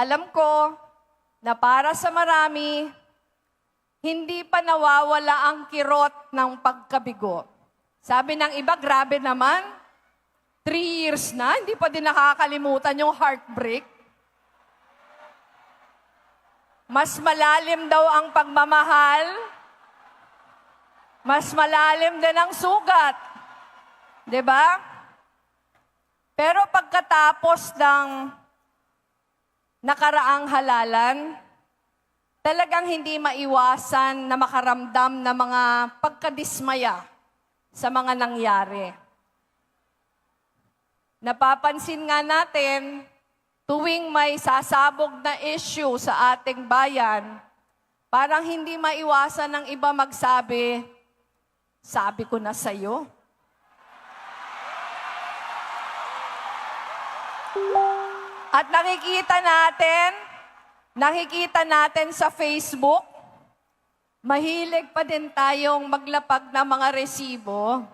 Alam ko na para sa marami, hindi pa nawawala ang kirot ng pagkabigo. Sabi ng iba, grabe naman, three years na, hindi pa din nakakalimutan yung heartbreak. Mas malalim daw ang pagmamahal, mas malalim din ang sugat. ba? Pero pagkatapos ng nakaraang halalan, talagang hindi maiwasan na makaramdam ng mga pagkadismaya sa mga nangyari. Napapansin nga natin, tuwing may sasabog na issue sa ating bayan, parang hindi maiwasan ng iba magsabi, sabi ko na sa'yo. At nakikita natin, nakikita natin sa Facebook, mahilig pa din tayong maglapag ng mga resibo.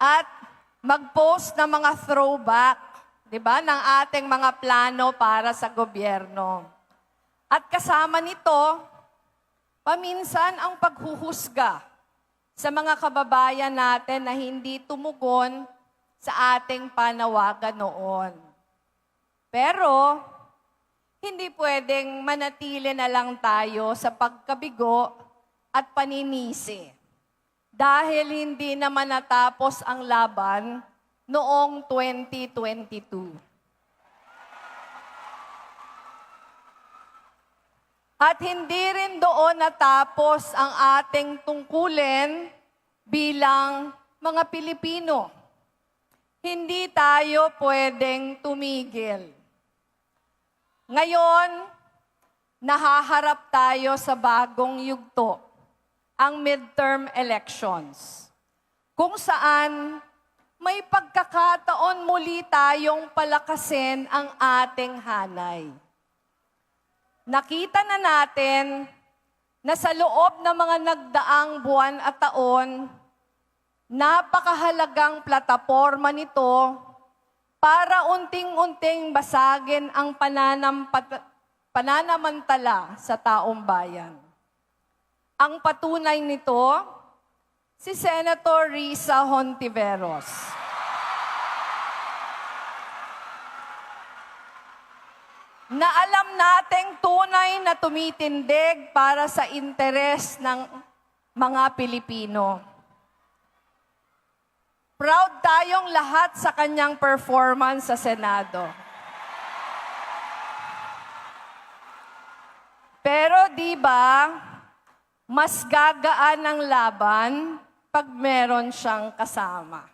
At mag-post ng mga throwback, 'di ba, ng ating mga plano para sa gobyerno. At kasama nito, paminsan ang paghuhusga sa mga kababayan natin na hindi tumugon sa ating panawagan noon. Pero, hindi pwedeng manatili na lang tayo sa pagkabigo at paninisi. Dahil hindi naman natapos ang laban noong 2022. At hindi rin doon natapos ang ating tungkulin bilang mga Pilipino. Hindi tayo pwedeng tumigil. Ngayon, nahaharap tayo sa bagong yugto, ang midterm elections. Kung saan may pagkakataon muli tayong palakasin ang ating hanay. Nakita na natin na sa loob ng mga nagdaang buwan at taon, napakahalagang plataforma nito para unting-unting basagin ang pananampat- pananamantala sa taong bayan. Ang patunay nito, si Senator Risa Hontiveros. na alam nating tunay na tumitindig para sa interes ng mga Pilipino. Proud tayong lahat sa kanyang performance sa Senado. Pero di ba, mas gagaan ang laban pag meron siyang kasama.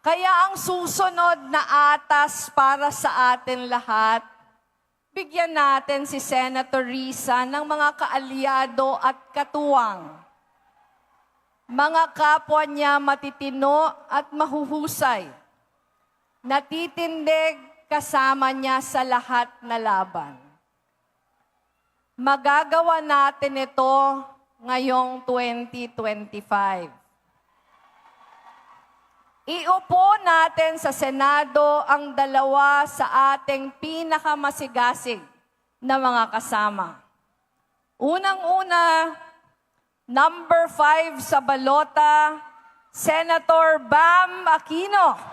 Kaya ang susunod na atas para sa atin lahat, bigyan natin si Senator Risa ng mga kaalyado at katuwang. Mga kapwa niya matitino at mahuhusay. Natitindig kasama niya sa lahat na laban. Magagawa natin ito ngayong 2025. Iupo natin sa Senado ang dalawa sa ating pinakamasigasig na mga kasama. Unang-una, number five sa balota, Senator Bam Aquino.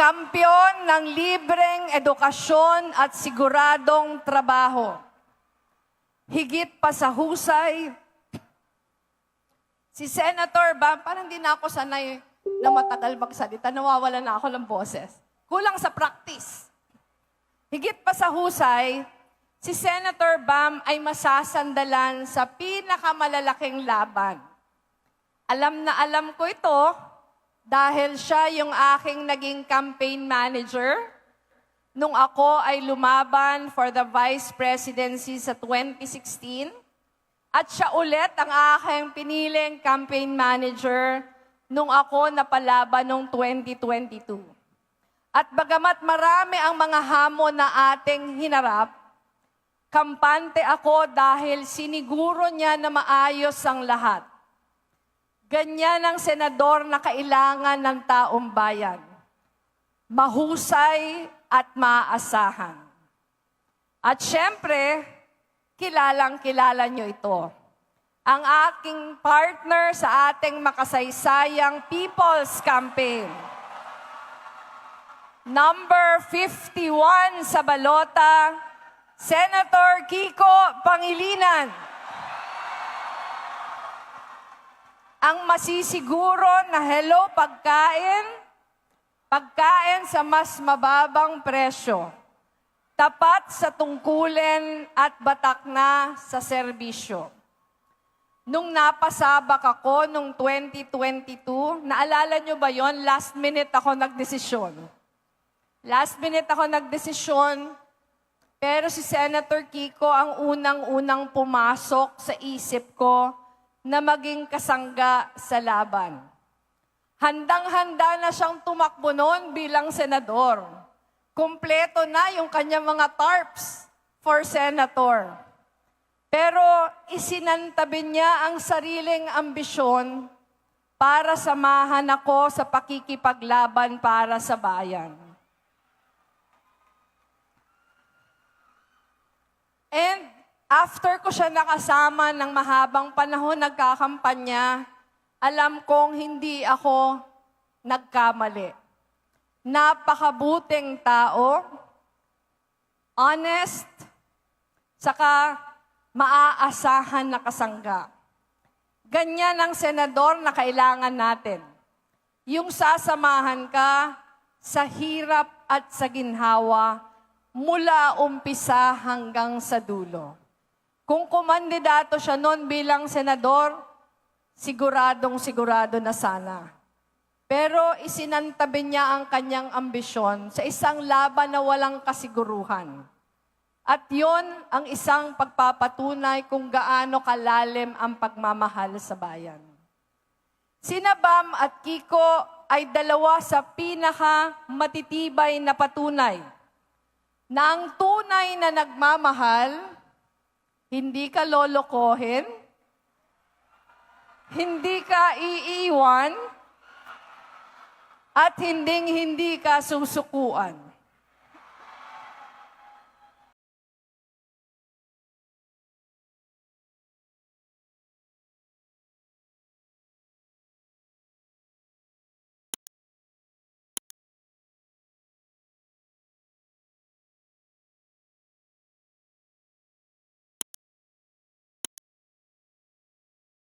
Kampyon ng libreng edukasyon at siguradong trabaho. Higit pa sa husay, Si Senator Bam, parang hindi na ako sanay na matagal magsalita. Nawawala na ako ng boses. Kulang sa practice. Higit pa sa husay, si Senator Bam ay masasandalan sa pinakamalalaking laban. Alam na alam ko ito dahil siya yung aking naging campaign manager nung ako ay lumaban for the vice presidency sa 2016 at siya ulit ang aking piniling campaign manager nung ako napalaban noong 2022. At bagamat marami ang mga hamon na ating hinarap, kampante ako dahil siniguro niya na maayos ang lahat. Ganyan ang senador na kailangan ng taong bayan. Mahusay at maaasahan. At syempre, kilalang kilala nyo ito. Ang aking partner sa ating makasaysayang People's Campaign. Number 51 sa balota, Senator Kiko Pangilinan. Ang masisiguro na hello pagkain, pagkain sa mas mababang presyo, tapat sa tungkulin at batak na sa serbisyo. Nung napasabak ako nung 2022, naalala nyo ba yon? Last minute ako nagdesisyon. Last minute ako nagdesisyon, pero si Senator Kiko ang unang-unang pumasok sa isip ko na maging kasangga sa laban. Handang-handa na siyang tumakbo noon bilang senador. Kumpleto na yung kanyang mga tarps for senator. Pero isinantabi niya ang sariling ambisyon para samahan ako sa pakikipaglaban para sa bayan. And after ko siya nakasama ng mahabang panahon nagkakampanya, alam kong hindi ako nagkamali. Napakabuting tao, honest, saka maaasahan na kasangga. Ganyan ang senador na kailangan natin. Yung sasamahan ka sa hirap at sa ginhawa mula umpisa hanggang sa dulo. Kung kumandidato siya noon bilang senador, siguradong sigurado na sana. Pero isinantabi niya ang kanyang ambisyon sa isang laban na walang kasiguruhan. At yon ang isang pagpapatunay kung gaano kalalim ang pagmamahal sa bayan. Sina Bam at Kiko ay dalawa sa pinaka matitibay na patunay na ang tunay na nagmamahal, hindi ka lolokohin, hindi ka iiwan, at hinding hindi ka susukuan.